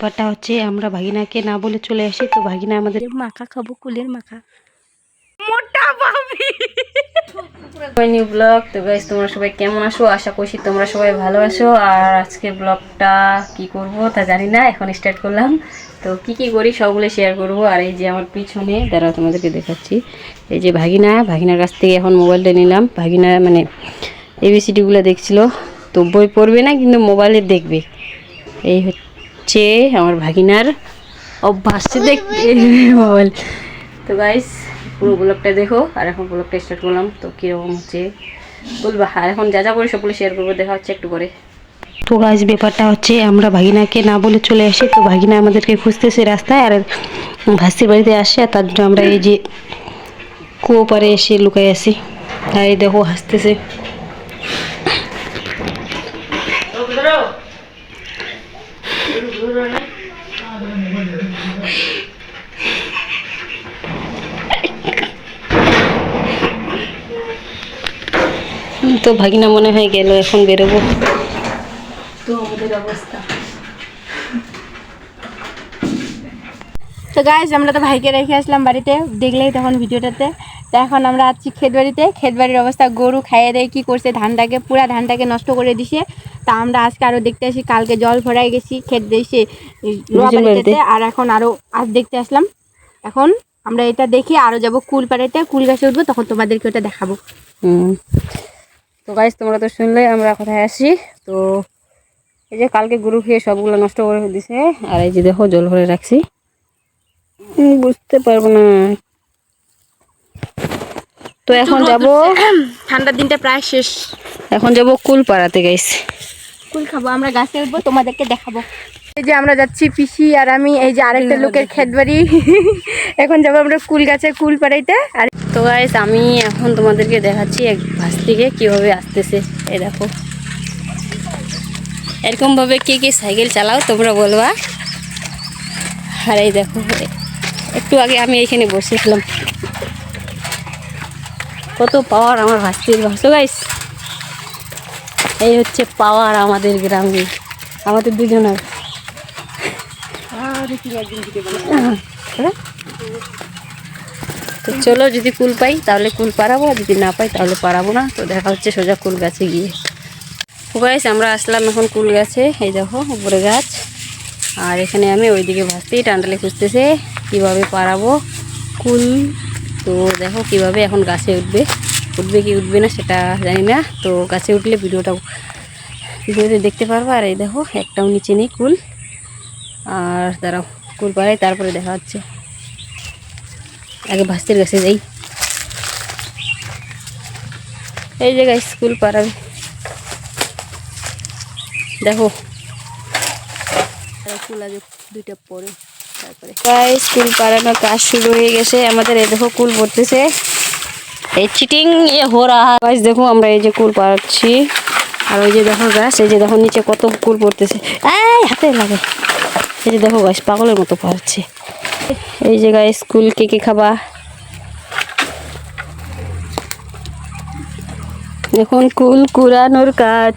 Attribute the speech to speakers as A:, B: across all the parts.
A: ব্যাপারটা হচ্ছে আমরা ভাগিনাকে না বলে চলে আসি তো ভাগিনা আমাদের
B: মাখা খাব কুলের মাখা।
C: নিউ ব্লগ তো গাইজ তোমরা সবাই কেমন আছো? আশা করছি তোমরা সবাই ভালো আছো। আর আজকে ব্লগটা কি করব তা জানি না এখন স্টার্ট করলাম। তো কি কি করি সবগুলো শেয়ার করব। আর এই যে আমার পিছনে দাঁড়াও তোমাদেরকে দেখাচ্ছি। এই যে ভাগিনা ভাগিনার কাছ থেকে এখন মোবাইলটা নিলাম। ভাগিনা মানে এবিসিডিগুলো দেখছিল। তো বই পড়বে না কিন্তু মোবাইলে দেখবে। এই হচ্ছে আমার ভাগিনার অভ্যাস দেখতে মোবাইল তো গাইস পুরো ব্লগটা দেখো আর এখন ব্লগটা স্টার্ট করলাম তো কীরকম হচ্ছে বলবা আর এখন যা যা করি সবগুলো শেয়ার করব দেখা হচ্ছে একটু করে
A: তো গাছ ব্যাপারটা হচ্ছে আমরা ভাগিনাকে না বলে চলে আসি তো ভাগিনা আমাদেরকে খুঁজতেছে রাস্তায় আর ভাস্তির বাড়িতে আসে আর তার জন্য আমরা এই যে কুয়ো পারে এসে লুকাই আসি আর এই দেখো হাসতেছে তো ভাগিনা মনে হয় গেল এখন বেরোবো। তো আমাদের অবস্থা।
B: তো গাইজ আমরা তো ভাইকে রেখে আসলাম বাড়িতে দেখলেই তখন ভিডিওটাতে। তো এখন আমরা আছি ক্ষেত বাড়িতে ক্ষেত বাড়ির অবস্থা গরু খাইয়ে দেয় কী করছে? ধানটাকে পুরা ধানটাকে নষ্ট করে দিছে। তা আমরা আজকে আরও দেখতে আসি কালকে জল ভরাই গেছি ক্ষেত দিয়েছে? আর এখন আরও আজ দেখতে আসলাম। এখন আমরা এটা দেখি আরও যাব কুল পাড়াতে কুল গাছে উঠবো তখন তোমাদেরকে ওটা দেখাবো।
C: হুম। তো গাইজ তোমরা তো শুনলে আমরা কোথায় আসি তো এই যে কালকে গরু খেয়ে সবগুলো নষ্ট করে দিছে। আর এই যে দেখো জল ভরে রাখছি। হুম, বুঝতে পারব না। তো এখন যাব
B: ঠান্ডার দিনটা প্রায় শেষ।
C: এখন যাব কুল পাড়াতে গাইস
B: কুল খাব আমরা গাছে উঠবো তোমাদেরকে দেখাবো। এই যে আমরা যাচ্ছি পিসি আর আমি এই যে আরেকটা লোকের ক্ষেত বাড়ি এখন যাব আমরা কুল গাছে কুল পাড়াইতে আর
C: তো গাইস আমি এখন তোমাদেরকে দেখাচ্ছি এক ভাস থেকে কীভাবে আসতেছে। এই দেখো। এরকমভাবে কে কে সাইকেল চালাও তোমরা বলবা। আর এই দেখো একটু আগে আমি এখানে বসেছিলাম। কত পাওয়ার আমার ভাস্তির ভাসো গাইস এই হচ্ছে পাওয়ার আমাদের গ্রামে আমাদের দুজনের। হ্যাঁ? তো চলো যদি কুল পাই তাহলে কুল পারাবো আর যদি না পাই তাহলে পারাবো না। তো দেখা হচ্ছে সোজা কুল গাছে গিয়ে। গাছ আমরা আসলাম এখন কুল গাছে। এই দেখো উপরে গাছ। আর এখানে আমি ওইদিকে ভাসতেই টান্ডালে খুঁজতেছে কীভাবে পারাবো কুল তো দেখো কীভাবে এখন গাছে উঠবে। উঠবে কি উঠবে না সেটা জানি না। তো গাছে উঠলে ভিডিওটা ভিডিওতে দেখতে পারব। আর এই দেখো, একটাও নিচে নেই কুল। আর দাঁড়াও, কুল পাড়াই তারপরে দেখা হচ্ছে। আগে ভাস্তির কাছে যাই। এই জায়গায় স্কুল পাড়াবে দেখো। ফুল আগে দুইটা পরে। প্রায় স্কুল পাড়ানোর কাজ শুরু হয়ে গেছে। আমাদের এই দেখো কুল পড়তেছে এই চিটিং এ হো রাহা দেখো আমরা এই যে কুল পাড়াচ্ছি আর ওই যে দেখো গাছ, এই যে দেখো নিচে কত কুল পড়তেছে। এই, হাতে লাগে। এই যে দেখো গাছ পাগলের মতো পাড়াচ্ছে এই যে গাছ স্কুল কে কে খাবা? এখন কুল কুড়ানোর কাজ।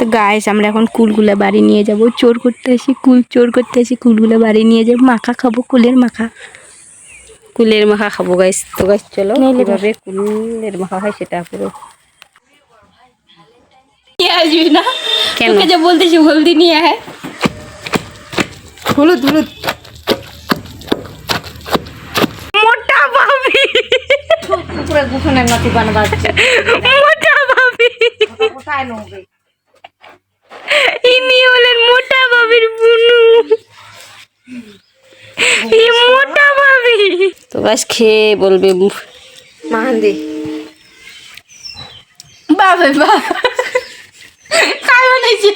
B: তো গাইস আমরা এখন কুলগুলা বাড়ি নিয়ে যাব। চোর করতে আসি কুল চোর করতে আসি কুলগুলা বাড়ি নিয়ে যাব। মাখা খাব কুলের মাখা।
C: কুলের মাখা খাব গাইস তো গাইস চলো
B: নইলে
C: কীভাবে কুলের মাখা হয় সেটা পুরো।
B: আসবি না?
C: কেন?
B: যে বলতেছি হলদি নিয়ে আয়। হলুদ হলুদ। মোটা ভাবি।
C: পুরো গুফনের নাতি বানাবা
B: মোটা ভাবি।
C: কোথায় নবে
B: ইনি হলেন মোটা ভাবির বুনু ই মোটা ভাবি
C: তো গাছ খেয়ে বলবে
B: মাহান্দি। বাবা বাবা কাই বানাইছে?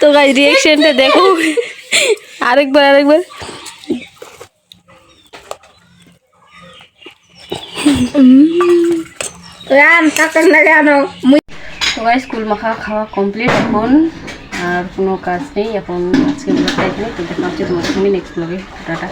C: তো গাছ রিয়েকশনটা দেখো। আরেকবার আরেকবার।
B: রান কাকার লাগে আনো
C: তো গাছ কুল মাখা খাওয়া কমপ্লিট এখন। আর কোনো কাজ নেই, এখন আজকে ব্লগটা এখানে তো দেখা হচ্ছে তোমার সঙ্গে নেক্সট ব্লগে টাটা।